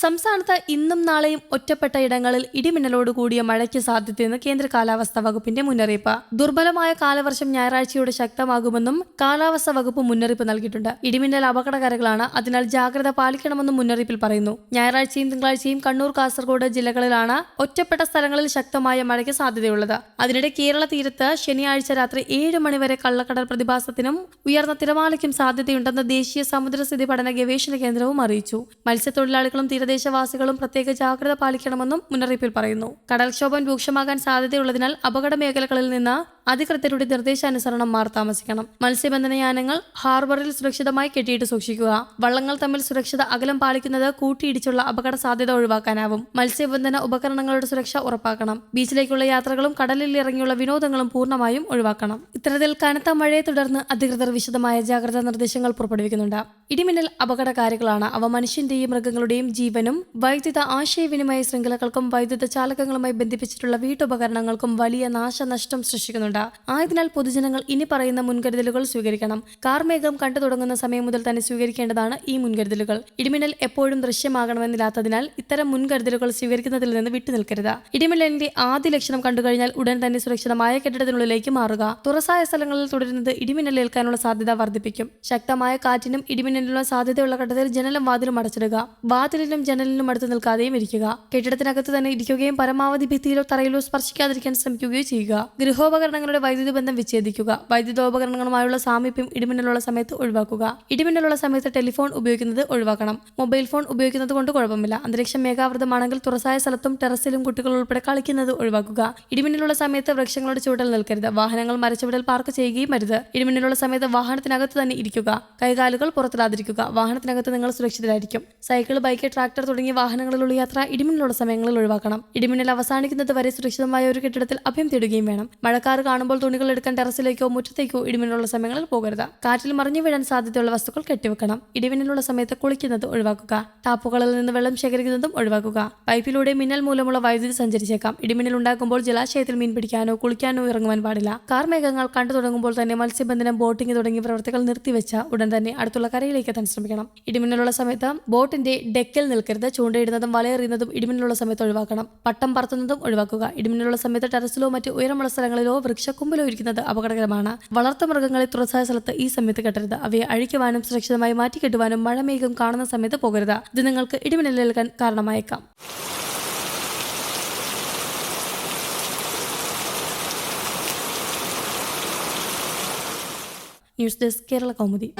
സംസ്ഥാനത്ത് ഇന്നും നാളെയും ഒറ്റപ്പെട്ട ഇടങ്ങളിൽ ഇടിമിന്നലോട് കൂടിയ മഴയ്ക്ക് സാധ്യതയെന്ന് കേന്ദ്ര കാലാവസ്ഥാ വകുപ്പിന്റെ മുന്നറിയിപ്പ്. ദുർബലമായ കാലവർഷം ഞായറാഴ്ചയോടെ ശക്തമാകുമെന്നും കാലാവസ്ഥാ വകുപ്പ് മുന്നറിയിപ്പ് നൽകിയിട്ടുണ്ട്. ഇടിമിന്നൽ അപകടകരങ്ങളാണ് അതിനാൽ ജാഗ്രത പാലിക്കണമെന്നും മുന്നറിയിപ്പിൽ പറയുന്നു. ഞായറാഴ്ചയും തിങ്കളാഴ്ചയും കണ്ണൂർ കാസർഗോഡ് ജില്ലകളിലാണ് ഒറ്റപ്പെട്ട സ്ഥലങ്ങളിൽ ശക്തമായ മഴയ്ക്ക് സാധ്യതയുള്ളത്. അതിനിടെ കേരള തീരത്ത് ശനിയാഴ്ച രാത്രി ഏഴ് മണിവരെ കള്ളക്കടൽ പ്രതിഭാസത്തിനും ഉയർന്ന തിരമാലയ്ക്കും സാധ്യതയുണ്ടെന്ന് ദേശീയ സമുദ്രസ്ഥിതി പഠന ഗവേഷണ കേന്ദ്രവും അറിയിച്ചു. മത്സ്യത്തൊഴിലാളികളും തീരദേശവാസികളും പ്രത്യേക ജാഗ്രത പാലിക്കണമെന്നും മുന്നറിയിപ്പിൽ പറയുന്നു. കടൽക്ഷോഭം രൂക്ഷമാകാൻ സാധ്യതയുള്ളതിനാൽ അപകട മേഖലകളിൽ നിന്ന് അധികൃതരുടെ നിർദ്ദേശാനുസരണം മാർ താമസിക്കണം. മത്സ്യബന്ധന യാനങ്ങൾ ഹാർബറിൽ സുരക്ഷിതമായി കെട്ടിയിട്ട് സൂക്ഷിക്കുക. വള്ളങ്ങൾ തമ്മിൽ സുരക്ഷിത അകലം പാലിക്കുന്നത് കൂട്ടിയിടിച്ചുള്ള അപകട സാധ്യത ഒഴിവാക്കാനാവും. മത്സ്യബന്ധന ഉപകരണങ്ങളുടെ സുരക്ഷ ഉറപ്പാക്കണം. ബീച്ചിലേക്കുള്ള യാത്രകളും കടലിൽ ഇറങ്ങിയുള്ള വിനോദങ്ങളും പൂർണമായും ഒഴിവാക്കണം. ഇത്തരത്തിൽ കനത്ത മഴയെ തുടർന്ന് അധികൃതർ വിശദമായ ജാഗ്രതാ നിർദ്ദേശങ്ങൾ പുറപ്പെടുവിക്കുന്നുണ്ട്. ഇടിമിന്നൽ അപകടകാരികളാണ്. അവ മനുഷ്യന്റെയും മൃഗങ്ങളുടെയും ജീവനും വൈദ്യുത ആശയവിനിമയ ശൃംഖലകൾക്കും വൈദ്യുത ചാലകങ്ങളുമായി ബന്ധിപ്പിച്ചിട്ടുള്ള വീട്ടുപകരണങ്ങൾക്കും വലിയ നാശനഷ്ടം സൃഷ്ടിക്കുന്നുണ്ട്. ആയതിനാൽ പൊതുജനങ്ങൾ ഇനി പറയുന്ന മുൻകരുതലുകൾ സ്വീകരിക്കണം. കാർമേഘം കണ്ടു തുടങ്ങുന്ന സമയം മുതൽ തന്നെ സ്വീകരിക്കേണ്ടതാണ് ഈ മുൻകരുതലുകൾ. ഇടിമിന്നൽ എപ്പോഴും ദൃശ്യമാകണമെന്നില്ലാത്തതിനാൽ ഇത്തരം മുൻകരുതലുകൾ സ്വീകരിക്കുന്നതിൽ നിന്ന് വിട്ടുനിൽക്കരുത് ഇടിമിന്നലിന്റെ ആദ്യ ലക്ഷണം കണ്ടുകഴിഞ്ഞാൽ ഉടൻ തന്നെ സുരക്ഷിതമായ കെട്ടിടത്തിനുള്ളിലേക്ക് മാറുക. തുറസായ സ്ഥലങ്ങളിൽ തുടരുന്നത് ഇടിമിന്നലേൽക്കാനുള്ള സാധ്യത വർദ്ധിപ്പിക്കും. ശക്തമായ കാറ്റിനും ഇടിമിന്നലിനുള്ള സാധ്യതയുള്ള ഘട്ടത്തിൽ ജനലും വാതിലും അടച്ചിടുക. വാതിലിനും ജനലിനും അടുത്ത് നിൽക്കാതെയും ഇരിക്കുക. കെട്ടിടത്തിനകത്ത് തന്നെ ഇരിക്കുകയും പരമാവധി ഭിത്തിയിലോ തറയിലോ സ്പർശിക്കാതിരിക്കാൻ ശ്രമിക്കുകയോ ചെയ്യുക. ഗൃഹോപകരണങ്ങളുടെ വൈദ്യുതി ബന്ധം വിച്ഛേദിക്കുക. വൈദ്യുതോപകരണങ്ങളുമായുള്ള സാമീപ്യം ഇടിമിന്നലുള്ള സമയത്ത് ഒഴിവാക്കുക. ഇടിമിന്നലുള്ള സമയത്ത് ടെലിഫോൺ ഉപയോഗിക്കുന്നത് ഒഴിവാക്കണം. മൊബൈൽ ഫോൺ ഉപയോഗിക്കുന്നത് കൊണ്ട് കുഴപ്പമില്ല. അന്തരീക്ഷം മേഘാവൃതമാണെങ്കിൽ തുറസായ സ്ഥലത്തും ടെറസിലും കുട്ടികൾ ഉൾപ്പെടെ കളിക്കുന്നത് ഒഴിവാക്കുക. ഇടിമിന്നലുള്ള സമയത്ത് വൃക്ഷങ്ങളുടെ ചുവട്ടിൽ നിൽക്കരുത്. വാഹനങ്ങൾ മരച്ചുവടിൽ പാർക്ക് ചെയ്യുകയും അരുത്. ഇടിമിന്നലുള്ള സമയത്ത് വാഹനത്തിനകത്ത് തന്നെ ഇരിക്കുക. കൈകാലുകൾ പുറത്തിടാതിരിക്കുക. വാഹനത്തിനകത്ത് നിങ്ങൾ സുരക്ഷിതരായിരിക്കും. സൈക്കിൾ ബൈക്ക് ട്രാക്ടർ തുടങ്ങിയ വാഹനങ്ങളിലുള്ള യാത്ര ഇടിമിന്നലുള്ള സമയങ്ങളിൽ ഒഴിവാക്കണം. ഇടിമിന്നൽ അവസാനിക്കുന്നത് വരെ സുരക്ഷിതമായ ഒരു കെട്ടിടത്തിൽ അഭയം തേടുകയും വേണം. മഴക്കാർ കാണുമ്പോൾ തുണികൾ എടുക്കാൻ ടെറസിലേക്കോ മുറ്റത്തേക്കോ ഇടിമിന്നലുള്ള സമയങ്ങളിൽ പോകരുത്. കാറ്റിൽ മറിഞ്ഞു വീഴാൻ സാധ്യതയുള്ള വസ്തുക്കൾ കെട്ടിവെക്കണം. ഇടിമിന്നലുള്ള സമയത്ത് കുളിക്കുന്നത് ഒഴിവാക്കുക. ടാപ്പുകളിൽ നിന്ന് വെള്ളം ശേഖരിക്കുന്നതും ഒഴിവാക്കുക. പൈപ്പിലൂടെ മിന്നൽ മൂലമുള്ള വൈദ്യുതി സഞ്ചരിച്ചേക്കാം. ഇടിമിന്നൽ ഉണ്ടാകുമ്പോൾ ജലാശയത്തിൽ മീൻ പിടിക്കാനോ കുളിക്കാനോ ഇറങ്ങുവാൻ പാടില്ല. കാർ മേഘങ്ങൾ കണ്ടു തുടങ്ങുമ്പോൾ തന്നെ മത്സ്യബന്ധനം ബോട്ടിംഗ് തുടങ്ങിയ പ്രവർത്തികൾ നിർത്തിവെച്ച ഉടൻ തന്നെ അടുത്തുള്ള കരയിലേക്ക് എത്താൻ ശ്രമിക്കണം. ഇടിമിന്നലുള്ള സമയത്ത് ബോട്ടിന്റെ ഡെക്കിൽ നിൽക്കരുത്. ചൂണ്ടയിടുന്നതും വലയെറിയുന്നതും ഇടിമിന്നലുള്ള സമയത്ത് ഒഴിവാക്കണം. പട്ടം പറത്തുന്നതും ഒഴിവാക്കുക. ഇടിമിന്നലുള്ള സമയത്ത് ടെറസിലോ മറ്റ് ഉയരമുള്ള സ്ഥലങ്ങളിലോ ഇരിക്കുന്നത് അപകടകരമാണ്. വളർത്തുമൃഗങ്ങളെ തുറസായ സ്ഥലത്ത് ഈ സമയത്ത് കെട്ടരുത്. അവയെ അഴിക്കുവാനും സുരക്ഷിതമായി മാറ്റിക്കെട്ടുവാനും മഴമേഘം കാണുന്ന സമയത്ത് പോകരുത്. ഇത് നിങ്ങൾക്ക് ഇടിമിന്നലേൽക്കാൻ കാരണമായേക്കാം. News desk Kerala Kaumudi.